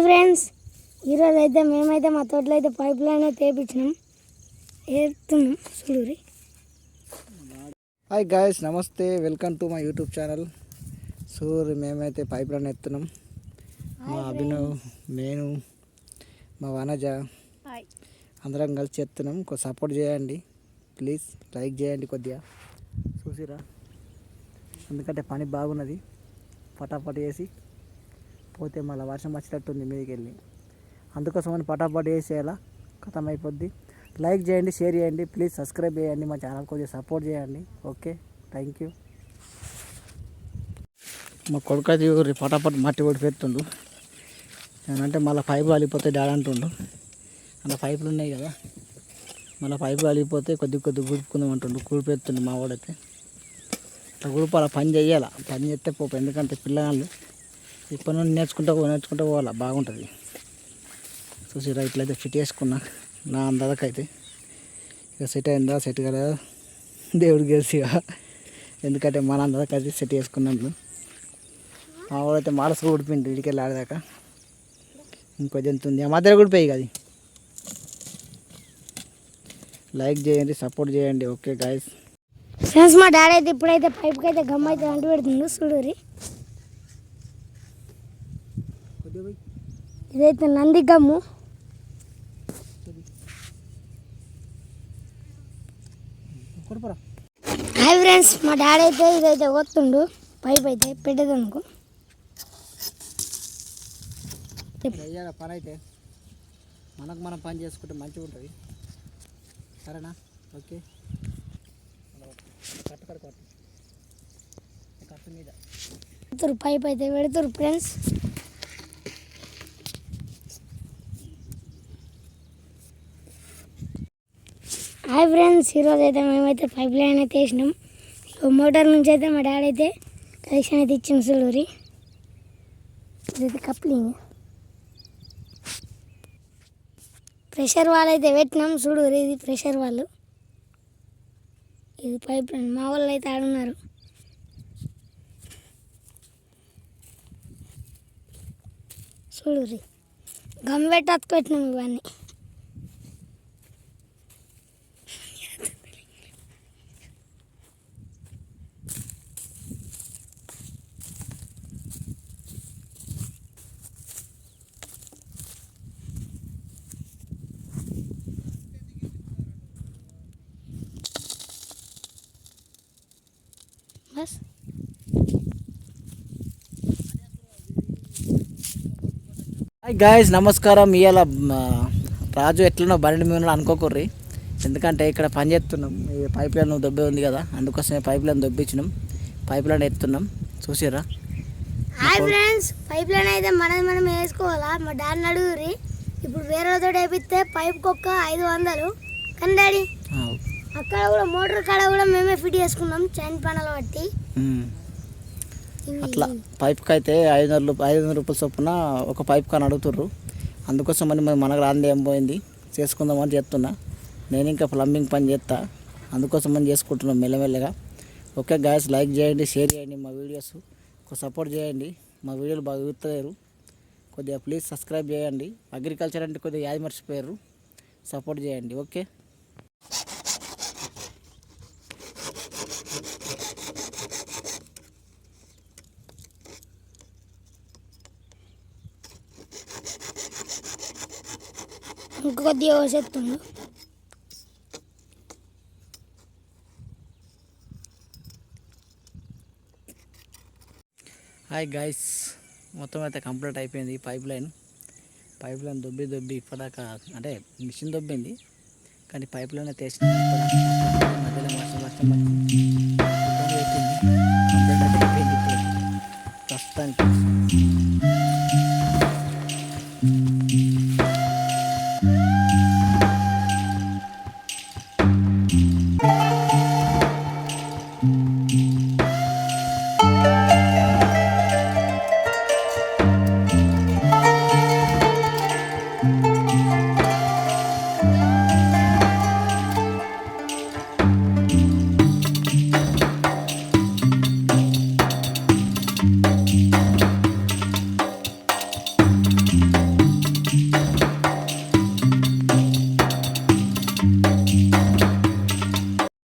Hi friends ఈరోజు అయితే మేమైతే మా తోటలో అయితే పైప్ లైన్ అయితే వేపించినాం. ఏరుతున్నాం చూడురి హాయ్ గాయస్ నమస్తే. Welcome to my YouTube channel సూర్ మేమైతే పైప్ లైన్ ఎత్తున్నాం. మా అభినవ్ నేను మా వనజ అందరం కలిసి ఎత్తున్నాం. కొంచెం సపోర్ట్ చేయండి. ప్లీజ్ లైక్ చేయండి కొద్దిగా. చూసిరా? ఎందుకంటే పని బాగున్నది. పటాపట్ వేసి పోతే మళ్ళీ వర్షం వచ్చేటట్టుంది మీదకి వెళ్ళి అందుకోసమని పటాపట్ వేసేయాలా ఖతం అయిపోద్ది లైక్ చేయండి షేర్ చేయండి. ప్లీజ్ సబ్స్క్రైబ్ చేయండి. మా ఛానల్ కొద్దిగా సపోర్ట్ చేయండి. ఓకే? Thank you. మా కొడుకు అయితే ఊరి పటాపట్ మట్టి కొట్టి పెడుతుండు. అంటే మళ్ళీ పైపు కాలిపోతే డాడీ అంటుండు. అలా పైపులు ఉన్నాయి కదా. మళ్ళీ పైపు కాలిపోతే కొద్ది కొద్ది గుడుపుకుందాం అంటుండు. గుడిపెత్తుండు మా వాడైతే. అట్లా అలా పని చేయాలి పని చేస్తే పోపు. ఎందుకంటే పిల్లగాళ్ళు ఇప్పటి నుండి నేర్చుకుంటా నేర్చుకుంటా పోవాలా? బాగుంటుంది. చూసి ఇట్లయితే ఫిట్ చేసుకున్నా. నా అందరికైతే. ఇక సెట్ అయిందా? సెట్ కదా దేవుడికి తెలిసి ఎందుకంటే మన అందరికైతే సెట్ చేసుకున్నాను మా వాడైతే మాడసు ఊడిపోయింది ఇడికెళ్ళి ఆడదాకా ఇంకొద్ది ఎంత ఉంది. ఆ మధ్యలో ఊడిపోయి కదా లైక్ చేయండి సపోర్ట్ చేయండి. ఓకే గాయస్ ఫ్రెండ్స్ మా డాడీ అయితే ఇప్పుడైతే పైప్కి అయితే గమ్ అయితే అంటు పెడుతుండు. చూడురి ఇదైతే నంది గమ్ము హాయ్ ఫ్రెండ్స్ మా డాడీ అయితే ఇదైతే వస్తుండు పైప్ అయితే పెట్టేదనుకో చెయ్యాలి పని అయితే. మనకు మనం పని చేసుకుంటే మంచిగా ఉంటుంది. సరేనా? ఓకే. కట్టు మీద. పెడుతురు పైప్ అయితే పెడుతురు ఫ్రెండ్స్. హాయ్ ఫ్రెండ్స్ ఈరోజు అయితే మేమైతే పైప్ లైన్ అయితే వేసినాం. మోటార్ నుంచి అయితే మా డాడీ అయితే కలిసి అయితే ఇచ్చిన సులూరి ఇదైతే కప్లింగ్. ప్రెషర్ వాళ్ళు అయితే పెట్టినాం చూడూరి ఇది ప్రెషర్ వాళ్ళు ఇది పైప్ లైన్ మా వాళ్ళు అయితే ఆడున్నారు. చూడూరి గమ్ పెట్టాకు పెట్టినాం ఇవన్నీ బస్ హాయ్ గాయస్ నమస్కారం. ఇవాళ రాజు ఎట్లనో బండి మీద అనుకోకుర్రి. ఎందుకంటే ఇక్కడ పని చేస్తున్నాం. ఈ పైప్ లైన్ దొబ్బే ఉంది కదా అందుకోసమే పైప్ లైన్ దొబ్బించినాం. పైప్ లైన్ ఎత్తున్నాం. చూసిరా హాయ్ ఫ్రెండ్స్ పైప్ లైన్ అయితే మనది మనం వేసుకోవాలా? మా డాడీని అడుగురి ఇప్పుడు వేరే తోటి వేపిస్తే పైప్కి ఒక్క ఐదు వందలు. కానీ డాడీ అక్కడ కూడా మోటార్ కాడ కూడా మేమే ఫిట్ చేసుకున్నాం చైన్ పనులు బట్టి. అట్లా. పైప్కి అయితే ఐదు వందలు ఐదు వందల రూపాయల చొప్పున ఒక పైప్ కానీ అడుగుతుర్రు. అందుకోసం అని మరి మనకు రాంది ఏం పోయింది? చేసుకుందామని చెప్తున్నా నేను ఇంకా ప్లంబింగ్ పని చేస్తా అందుకోసం అని చేసుకుంటున్నాం మెల్లమెల్లగా. ఓకే గాయస్ లైక్ చేయండి షేర్ చేయండి మా వీడియోస్ ఒక సపోర్ట్ చేయండి. మా వీడియోలు బాగా చూస్తలేరు. కొద్దిగా ప్లీజ్ సబ్స్క్రైబ్ చేయండి. అగ్రికల్చర్ అంటే కొద్దిగా యాది మర్చిపోయారు. సపోర్ట్ చేయండి. ఓకే? ఇంకొద్దిగా కొద్దిగా హాయ్ గాయస్ మొత్తం అయితే కంప్లీట్ అయిపోయింది పైప్ లైన్ పైప్ లైన్ దొబ్బి దొబ్బి ఇప్పటిదాకా అంటే మిషన్ దొబ్బింది. కానీ పైప్ లైన్ అయితే వేసిన మధ్యలో వర్షం వర్షం కంప్లీట్ అయిపోయింది. ప్రస్తుతానికి.